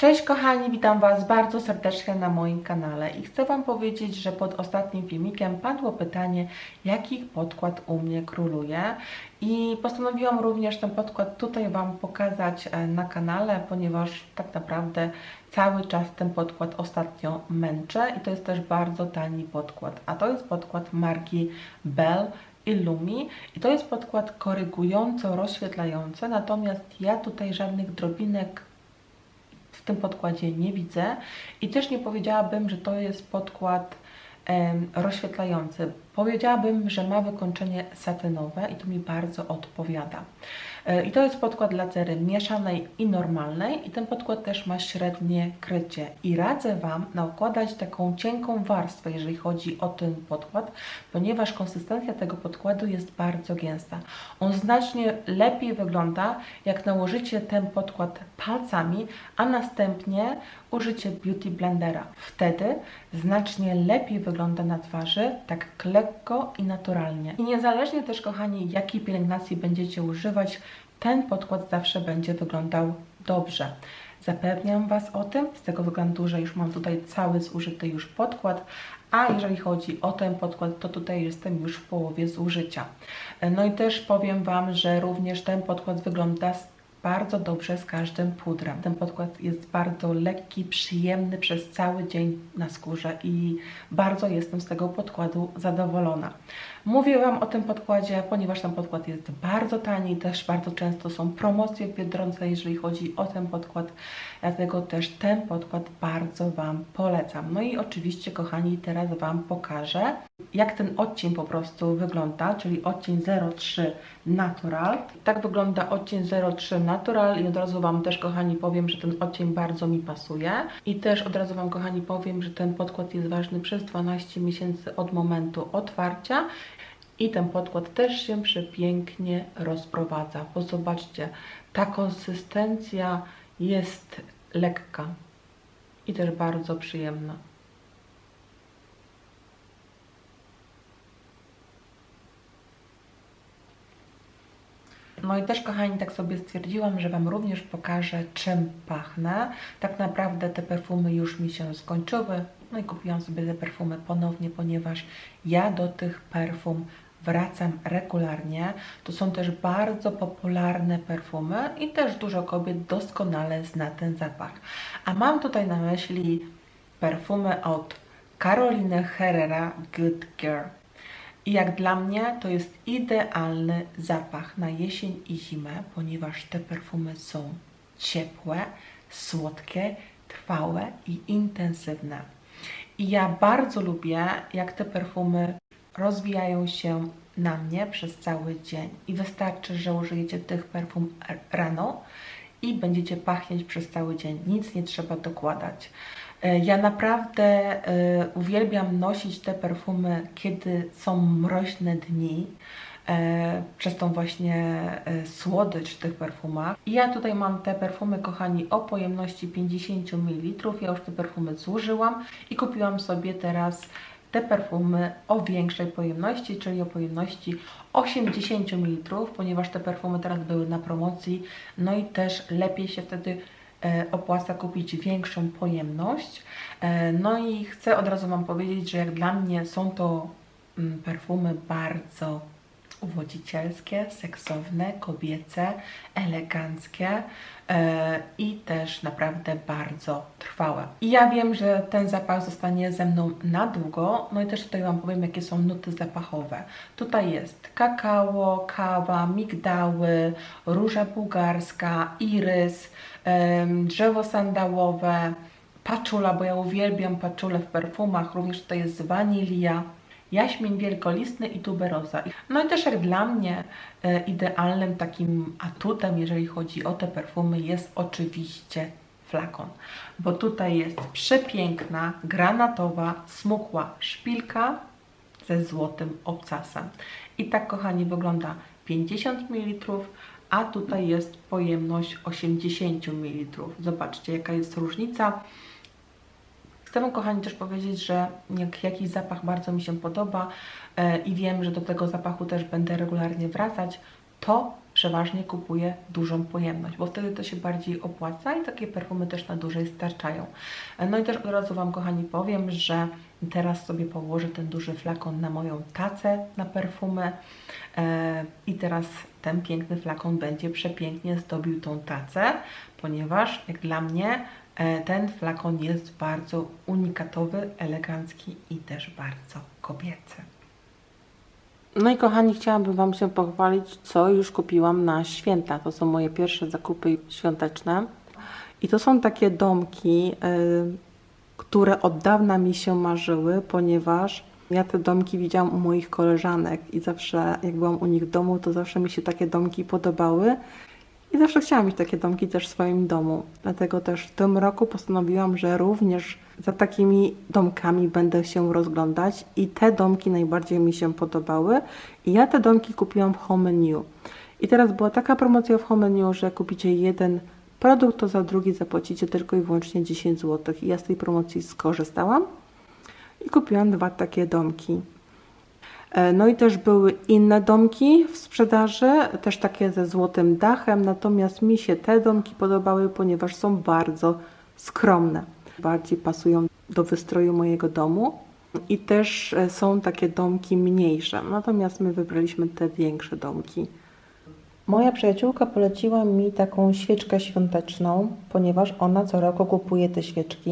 Cześć kochani, witam Was bardzo serdecznie na moim kanale i chcę Wam powiedzieć, że pod ostatnim filmikiem padło pytanie, jaki podkład u mnie króluje. I postanowiłam również ten podkład tutaj Wam pokazać e, na kanale, ponieważ tak naprawdę cały czas ten podkład ostatnio męczę i to jest też bardzo tani podkład, a to jest podkład marki Bell Illumi i to jest podkład korygująco rozświetlający, natomiast ja tutaj żadnych drobinek w tym podkładzie nie widzę i też nie powiedziałabym, że to jest podkład rozświetlający. Powiedziałabym, że ma wykończenie satynowe i to mi bardzo odpowiada. E, I to jest podkład dla cery mieszanej i normalnej i ten podkład też ma średnie krycie i radzę Wam nakładać taką cienką warstwę, jeżeli chodzi o ten podkład, ponieważ konsystencja tego podkładu jest bardzo gęsta. On znacznie lepiej wygląda, jak nałożycie ten podkład palcami, a następnie użycie Beauty Blendera. Wtedy znacznie lepiej wygląda na twarzy, tak lekko i naturalnie. I niezależnie też, kochani, jakiej pielęgnacji będziecie używać, ten podkład zawsze będzie wyglądał dobrze. Zapewniam Was o tym, z tego względu, że już mam tutaj cały zużyty już podkład, a jeżeli chodzi o ten podkład, to tutaj jestem już w połowie zużycia. No i też powiem Wam, że również ten podkład wygląda bardzo dobrze z każdym pudrem. Ten podkład jest bardzo lekki, przyjemny przez cały dzień na skórze i bardzo jestem z tego podkładu zadowolona. Mówię Wam o tym podkładzie, ponieważ ten podkład jest bardzo tani, też bardzo często są promocje w Biedronce, jeżeli chodzi o ten podkład, dlatego też ten podkład bardzo Wam polecam. No i oczywiście, kochani, teraz Wam pokażę, jak ten odcień po prostu wygląda, czyli odcień 03 Natural. Tak wygląda odcień 03 Natural i od razu Wam też, kochani, powiem, że ten odcień bardzo mi pasuje. I też od razu Wam, kochani, powiem, że ten podkład jest ważny przez 12 miesięcy od momentu otwarcia. I ten podkład też się przepięknie rozprowadza, bo zobaczcie, ta konsystencja jest lekka i też bardzo przyjemna. No i też, kochani, tak sobie stwierdziłam, że Wam również pokażę, czym pachnę. Tak naprawdę te perfumy już mi się skończyły. No i kupiłam sobie te perfumy ponownie, ponieważ ja do tych perfum wracam regularnie. To są też bardzo popularne perfumy i też dużo kobiet doskonale zna ten zapach. A mam tutaj na myśli perfumy od Caroliny Herrera Good Girl. I jak dla mnie to jest idealny zapach na jesień i zimę, ponieważ te perfumy są ciepłe, słodkie, trwałe i intensywne. I ja bardzo lubię, jak te perfumy rozwijają się na mnie przez cały dzień. I wystarczy, że użyjecie tych perfum rano i będziecie pachnieć przez cały dzień. Nic nie trzeba dokładać. E, Ja naprawdę e, uwielbiam nosić te perfumy, kiedy są mroźne dni, e, przez tą właśnie słodycz w tych perfumach. I ja tutaj mam te perfumy, kochani, o pojemności 50 ml. Ja już te perfumy zużyłam i kupiłam sobie teraz te perfumy o większej pojemności, czyli o pojemności 80 ml, ponieważ te perfumy teraz były na promocji, no i też lepiej się wtedy e, opłaca kupić większą pojemność. E, No i chcę od razu Wam powiedzieć, że jak dla mnie są to mm, perfumy bardzo uwodzicielskie, seksowne, kobiece, eleganckie e, i też naprawdę bardzo trwałe. I ja wiem, że ten zapach zostanie ze mną na długo, no i też tutaj Wam powiem, jakie są nuty zapachowe. Tutaj jest kakao, kawa, migdały, róża bułgarska, irys, em, drzewo sandałowe, paczula, bo ja uwielbiam paczulę w perfumach, również tutaj jest wanilia, jaśmień wielkolistny i tuberoza. No i też jak dla mnie e, idealnym takim atutem, jeżeli chodzi o te perfumy, jest oczywiście flakon, bo tutaj jest przepiękna, granatowa, smukła szpilka ze złotym obcasem. I tak, kochani, wygląda 50 ml, a tutaj jest pojemność 80 ml. Zobaczcie, jaka jest różnica. Chcę Wam, kochani, też powiedzieć, że jak jakiś zapach bardzo mi się podoba e, i wiem, że do tego zapachu też będę regularnie wracać, to przeważnie kupuję dużą pojemność, bo wtedy to się bardziej opłaca i takie perfumy też na dłużej starczają. E, No i też od razu Wam, kochani, powiem, że teraz sobie położę ten duży flakon na moją tacę na perfumy e, i teraz ten piękny flakon będzie przepięknie zdobił tą tacę, ponieważ jak dla mnie e, ten flakon jest bardzo unikatowy, elegancki i też bardzo kobiecy. No i kochani, chciałabym Wam się pochwalić, co już kupiłam na święta. To są moje pierwsze zakupy świąteczne. I to są takie domki, y, które od dawna mi się marzyły, ponieważ ja te domki widziałam u moich koleżanek i zawsze jak byłam u nich w domu, to zawsze mi się takie domki podobały. I zawsze chciałam mieć takie domki też w swoim domu. Dlatego też w tym roku postanowiłam, że również za takimi domkami będę się rozglądać i te domki najbardziej mi się podobały. I ja te domki kupiłam w Home New. I teraz była taka promocja w Home New, że kupicie jeden produkt, to za drugi zapłacicie tylko i wyłącznie 10 zł. I ja z tej promocji skorzystałam i kupiłam dwa takie domki. E, No i też były inne domki w sprzedaży, też takie ze złotym dachem, natomiast mi się te domki podobały, ponieważ są bardzo skromne. Bardziej pasują do wystroju mojego domu i też e, są takie domki mniejsze, natomiast my wybraliśmy te większe domki. Moja przyjaciółka poleciła mi taką świeczkę świąteczną, ponieważ ona co roku kupuje te świeczki.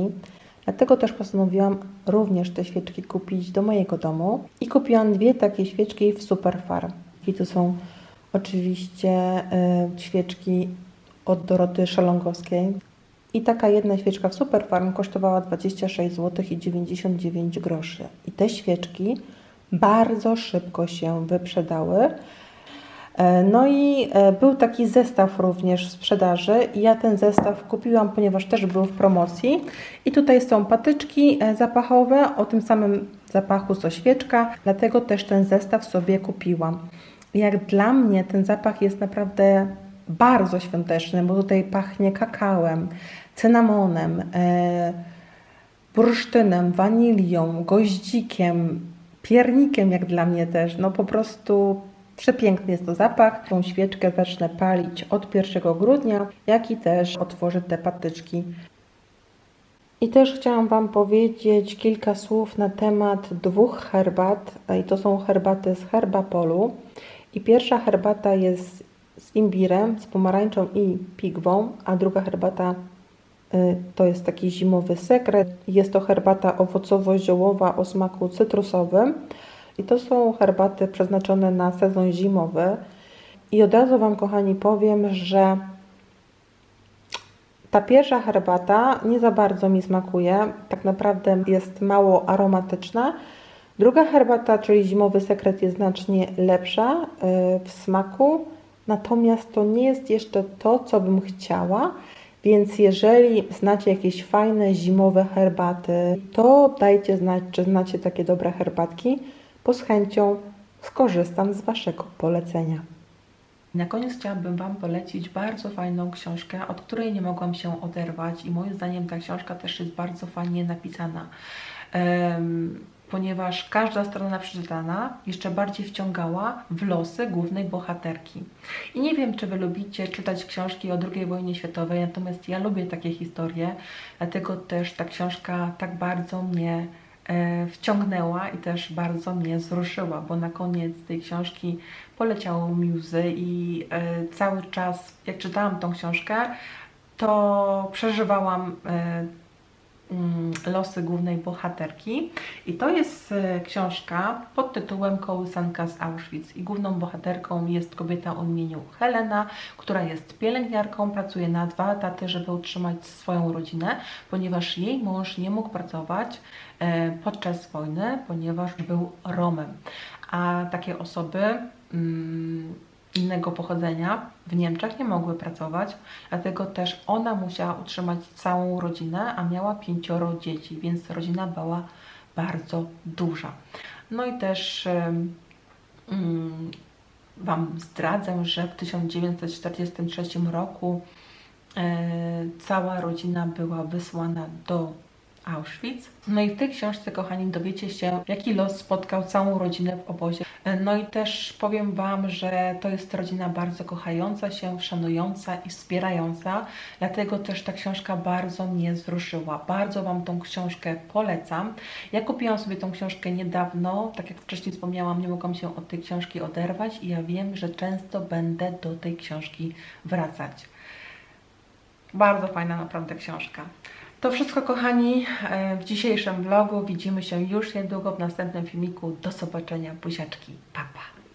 Dlatego też postanowiłam również te świeczki kupić do mojego domu i kupiłam dwie takie świeczki w Superfarm. I to są oczywiście y, świeczki od Doroty Szalongowskiej. I taka jedna świeczka w Superfarm kosztowała 26 zł i 99 groszy. I te świeczki bardzo szybko się wyprzedały. E, No i e, był taki zestaw również w sprzedaży ja ten zestaw kupiłam, ponieważ też był w promocji. I tutaj są patyczki e, zapachowe o tym samym zapachu co świeczka, dlatego też ten zestaw sobie kupiłam. Jak dla mnie ten zapach jest naprawdę bardzo świąteczny, bo tutaj pachnie kakałem, cynamonem, e, bursztynem, wanilią, goździkiem, piernikiem jak dla mnie też. No po prostu przepiękny jest to zapach. Tą świeczkę zacznę palić od 1 grudnia, jak i też otworzę te patyczki. I też chciałam Wam powiedzieć kilka słów na temat dwóch herbat. I to są herbaty z Herbapolu. I pierwsza herbata jest z imbirem, z pomarańczą i pigwą, a druga herbata y, to jest taki zimowy sekret. Jest to herbata owocowo-ziołowa o smaku cytrusowym. I to są herbaty przeznaczone na sezon zimowy. I od razu Wam, kochani, powiem, że ta pierwsza herbata nie za bardzo mi smakuje. Tak naprawdę jest mało aromatyczna. Druga herbata, czyli zimowy sekret, jest znacznie lepsza y, w smaku. Natomiast to nie jest jeszcze to, co bym chciała. Więc jeżeli znacie jakieś fajne zimowe herbaty, to dajcie znać, czy znacie takie dobre herbatki, bo z chęcią skorzystam z Waszego polecenia. Na koniec chciałabym Wam polecić bardzo fajną książkę, od której nie mogłam się oderwać i moim zdaniem ta książka też jest bardzo fajnie napisana. Em, ponieważ każda strona przeczytana jeszcze bardziej wciągała w losy głównej bohaterki. I nie wiem, czy Wy lubicie czytać książki o II wojnie światowej, natomiast ja lubię takie historie, dlatego też ta książka tak bardzo mnie wciągnęła i też bardzo mnie wzruszyła, bo na koniec tej książki poleciało mi łzy i e, cały czas, jak czytałam tą książkę, to przeżywałam e, losy głównej bohaterki. I to jest e, książka pod tytułem Kołysanka z Auschwitz. I główną bohaterką jest kobieta o imieniu Helena, która jest pielęgniarką, pracuje na dwa etaty, żeby utrzymać swoją rodzinę, ponieważ jej mąż nie mógł pracować e, podczas wojny, ponieważ był Romem. A takie osoby mm, innego pochodzenia w Niemczech nie mogły pracować, dlatego też ona musiała utrzymać całą rodzinę, a miała pięcioro dzieci, więc rodzina była bardzo duża. No i też mm, Wam zdradzę, że w 1943 roku e, cała rodzina była wysłana do Auschwitz. No i w tej książce, kochani, dowiecie się, jaki los spotkał całą rodzinę w obozie No i też powiem Wam, że to jest rodzina bardzo kochająca się, szanująca i wspierająca, dlatego też ta książka bardzo mnie wzruszyła. Bardzo Wam tą książkę polecam. Ja kupiłam sobie tą książkę niedawno, tak jak wcześniej wspomniałam, nie mogłam się od tej książki oderwać i ja wiem, że często będę do tej książki wracać. Bardzo fajna naprawdę książka. To wszystko, kochani, e, w dzisiejszym vlogu. Widzimy się już niedługo w następnym filmiku. Do zobaczenia, buziaczki. Pa, pa.